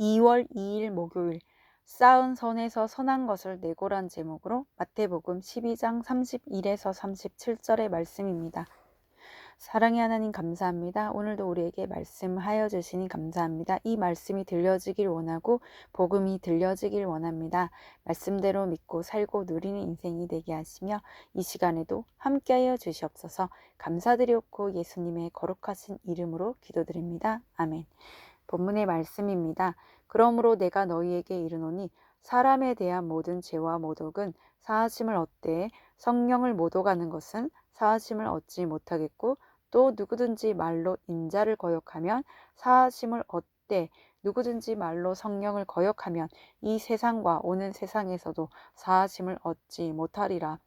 2월 2일 목요일 쌓은 선에서 선한 것을 내고란 제목으로 마태복음 12장 31에서 37절의 말씀입니다. 사랑의 하나님 감사합니다. 오늘도 우리에게 말씀하여 주시니 감사합니다. 이 말씀이 들려지길 원하고 복음이 들려지길 원합니다. 말씀대로 믿고 살고 누리는 인생이 되게 하시며 이 시간에도 함께하여 주시옵소서 감사드리옵고 예수님의 거룩하신 이름으로 기도드립니다. 아멘. 본문의 말씀입니다. 그러므로 내가 너희에게 이르노니 사람에 대한 모든 죄와 모독은 사하심을 얻되 성령을 모독하는 것은 사하심을 얻지 못하겠고 또 누구든지 말로 인자를 거역하면 사하심을 얻되 누구든지 말로 성령을 거역하면 이 세상과 오는 세상에서도 사하심을 얻지 못하리라.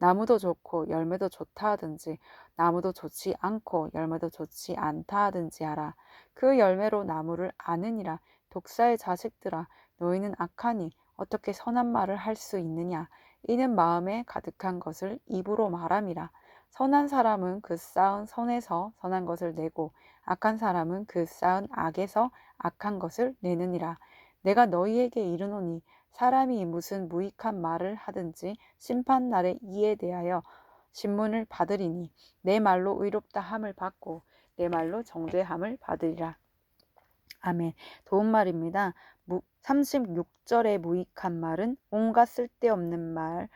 나무도 좋고 열매도 좋다 하든지 나무도 좋지 않고 열매도 좋지 않다 하든지 하라. 그 열매로 나무를 아느니라. 독사의 자식들아 너희는 악하니 어떻게 선한 말을 할 수 있느냐. 이는 마음에 가득한 것을 입으로 말함이라. 선한 사람은 그 쌓은 선에서 선한 것을 내고 악한 사람은 그 쌓은 악에서 악한 것을 내느니라. 내가 너희에게 이르노니 사람이 무슨 무익한 말을 하든지 심판 날에 이에 대하여 신문을 받으리니 내 말로 의롭다 함을 받고 내 말로 정죄함을 받으리라. 아멘. 도움말입니다. 36절의 무익한 말은 온갖 쓸데없는 말,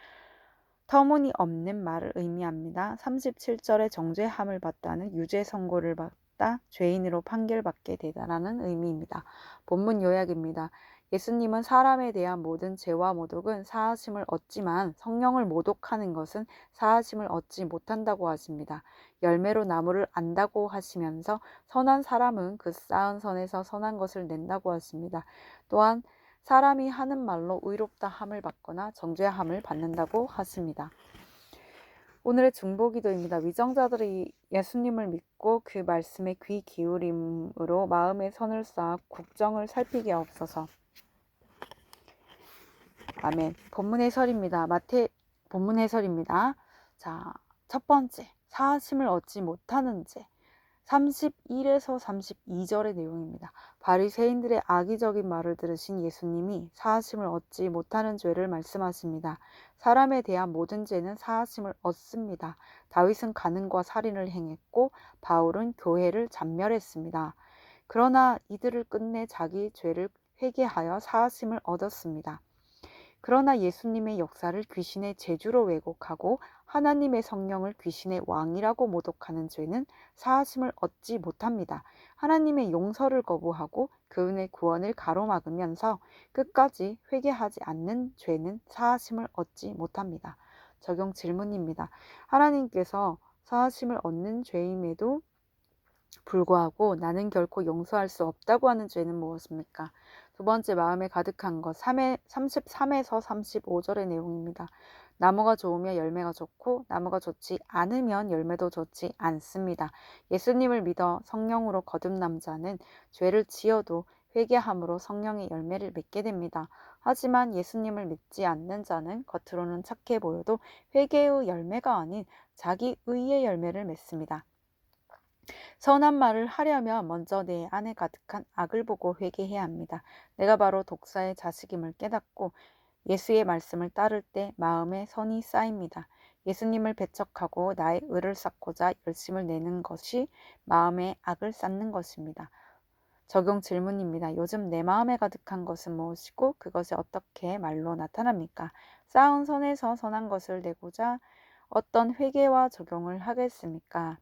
터무니없는 말을 의미합니다. 37절의 정죄함을 받다는 유죄 선고를 받다 죄인으로 판결받게 되다라는 의미입니다. 본문 요약입니다. 예수님은 사람에 대한 모든 죄와 모독은 사하심을 얻지만 성령을 모독하는 것은 사하심을 얻지 못한다고 하십니다. 열매로 나무를 안다고 하시면서 선한 사람은 그 쌓은 선에서 선한 것을 낸다고 하십니다. 또한 사람이 하는 말로 의롭다 함을 받거나 정죄함을 받는다고 하십니다. 오늘의 중보기도입니다. 위정자들이 예수님을 믿고 그 말씀에 귀 기울임으로 마음의 선을 쌓아 국정을 살피게 없어서 아멘. 본문 해설입니다. 마태 본문 해설입니다. 자, 첫 번째. 사심을 얻지 못하는 죄. 31에서 32절의 내용입니다. 바리새인들의 악의적인 말을 들으신 예수님이 사하심을 얻지 못하는 죄를 말씀하십니다. 사람에 대한 모든 죄는 사하심을 얻습니다. 다윗은 가능과 살인을 행했고 바울은 교회를 잔멸했습니다. 그러나 이들을 끝내 자기 죄를 회개하여 사하심을 얻었습니다. 그러나 예수님의 역사를 귀신의 제주로 왜곡하고 하나님의 성령을 귀신의 왕이라고 모독하는 죄는 사하심을 얻지 못합니다. 하나님의 용서를 거부하고 그분의 구원을 가로막으면서 끝까지 회개하지 않는 죄는 사하심을 얻지 못합니다. 적용 질문입니다. 하나님께서 사하심을 얻는 죄임에도 불구하고 나는 결코 용서할 수 없다고 하는 죄는 무엇입니까? 두 번째 마음에 가득한 것 3회, 33에서 35절의 내용입니다. 나무가 좋으면 열매가 좋고 나무가 좋지 않으면 열매도 좋지 않습니다. 예수님을 믿어 성령으로 거듭남 자는 죄를 지어도 회개함으로 성령의 열매를 맺게 됩니다. 하지만 예수님을 믿지 않는 자는 겉으로는 착해 보여도 회개의 열매가 아닌 자기 의의 열매를 맺습니다. 선한 말을 하려면 먼저 내 안에 가득한 악을 보고 회개해야 합니다. 내가 바로 독사의 자식임을 깨닫고 예수의 말씀을 따를 때 마음에 선이 쌓입니다. 예수님을 배척하고 나의 의를 쌓고자 열심을 내는 것이 마음에 악을 쌓는 것입니다. 적용 질문입니다. 요즘 내 마음에 가득한 것은 무엇이고 그것이 어떻게 말로 나타납니까? 쌓은 선에서 선한 것을 내고자 어떤 회개와 적용을 하겠습니까?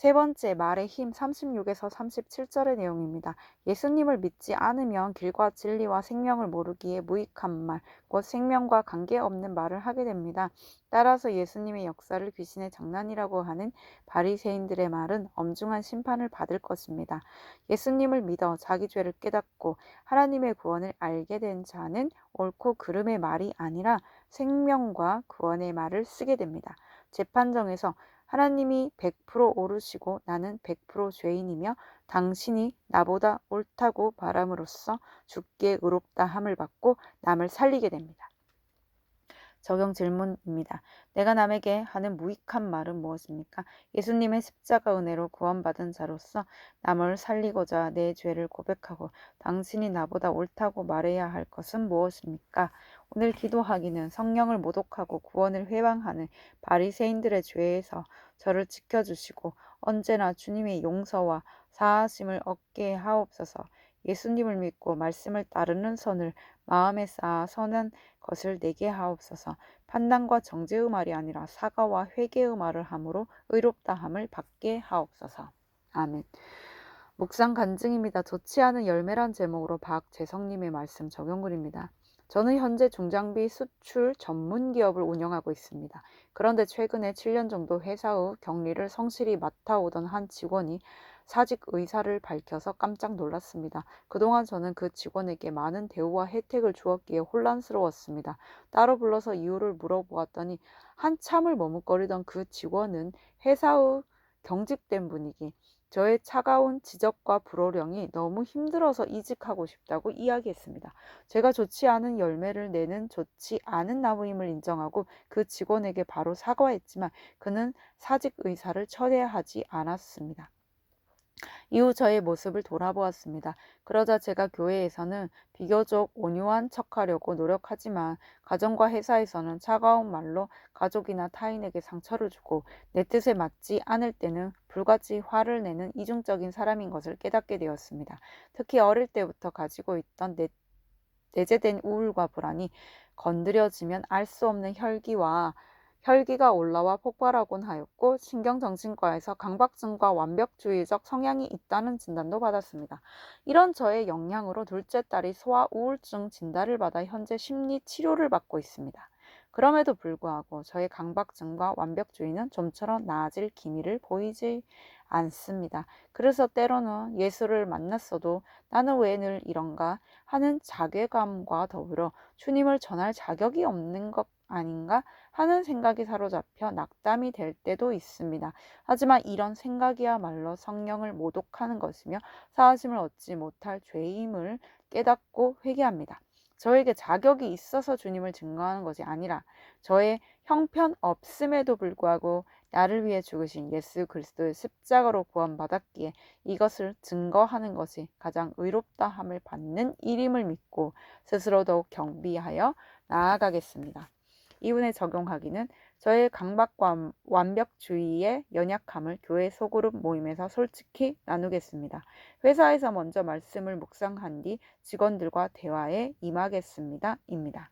세 번째, 말의 힘 36에서 37절의 내용입니다. 예수님을 믿지 않으면 길과 진리와 생명을 모르기에 무익한 말, 곧 생명과 관계없는 말을 하게 됩니다. 따라서 예수님의 역사를 귀신의 장난이라고 하는 바리새인들의 말은 엄중한 심판을 받을 것입니다. 예수님을 믿어 자기 죄를 깨닫고 하나님의 구원을 알게 된 자는 옳고 그름의 말이 아니라 생명과 구원의 말을 쓰게 됩니다. 재판정에서 하나님이 100% 오르시고 나는 100% 죄인이며 당신이 나보다 옳다고 바람으로써 죽게 의롭다 함을 받고 남을 살리게 됩니다. 적용 질문입니다. 내가 남에게 하는 무익한 말은 무엇입니까? 예수님의 십자가 은혜로 구원받은 자로서 남을 살리고자 내 죄를 고백하고 당신이 나보다 옳다고 말해야 할 것은 무엇입니까? 오늘 기도하기는 성령을 모독하고 구원을 회방하는 바리새인들의 죄에서 저를 지켜주시고 언제나 주님의 용서와 사하심을 얻게 하옵소서. 예수님을 믿고 말씀을 따르는 손을 마음에 쌓아 선한 것을 내게 하옵소서. 판단과 정죄의 말이 아니라 사과와 회개의 말을 함으로 의롭다함을 받게 하옵소서. 아멘. 묵상 간증입니다. 좋지 않은 열매란 제목으로 박재성님의 말씀 적용글입니다. 저는 현재 중장비 수출 전문 기업을 운영하고 있습니다. 그런데 최근에 7년 정도 회사의 격리를 성실히 맡아오던 한 직원이 사직 의사를 밝혀서 깜짝 놀랐습니다. 그동안 저는 그 직원에게 많은 대우와 혜택을 주었기에 혼란스러웠습니다. 따로 불러서 이유를 물어보았더니 한참을 머뭇거리던 그 직원은 회사의 경직된 분위기, 저의 차가운 지적과 불호령이 너무 힘들어서 이직하고 싶다고 이야기했습니다. 제가 좋지 않은 열매를 내는 좋지 않은 나무임을 인정하고 그 직원에게 바로 사과했지만 그는 사직 의사를 철회하지 않았습니다. 이후 저의 모습을 돌아보았습니다. 그러자 제가 교회에서는 비교적 온유한 척하려고 노력하지만 가정과 회사에서는 차가운 말로 가족이나 타인에게 상처를 주고 내 뜻에 맞지 않을 때는 불같이 화를 내는 이중적인 사람인 것을 깨닫게 되었습니다. 특히 어릴 때부터 가지고 있던 내, 내재된 우울과 불안이 건드려지면 알 수 없는 혈기와 혈기가 올라와 폭발하곤 하였고 신경정신과에서 강박증과 완벽주의적 성향이 있다는 진단도 받았습니다. 이런 저의 영향으로 둘째 딸이 소아 우울증 진단을 받아 현재 심리 치료를 받고 있습니다. 그럼에도 불구하고 저의 강박증과 완벽주의는 좀처럼 나아질 기미를 보이지 않습니다. 그래서 때로는 예수를 만났어도 나는 왜 늘 이런가 하는 자괴감과 더불어 주님을 전할 자격이 없는 것 아닌가 하는 생각이 사로잡혀 낙담이 될 때도 있습니다. 하지만 이런 생각이야말로 성령을 모독하는 것이며 사하심을 얻지 못할 죄임을 깨닫고 회개합니다. 저에게 자격이 있어서 주님을 증거하는 것이 아니라 저의 형편 없음에도 불구하고 나를 위해 죽으신 예수 그리스도의 십자가로 구원받았기에 이것을 증거하는 것이 가장 의롭다 함을 받는 일임을 믿고 스스로 더욱 경비하여 나아가겠습니다. 이분에 적용하기는 저의 강박과 완벽주의의 연약함을 교회 소그룹 모임에서 솔직히 나누겠습니다. 회사에서 먼저 말씀을 묵상한 뒤 직원들과 대화에 임하겠습니다. 입니다.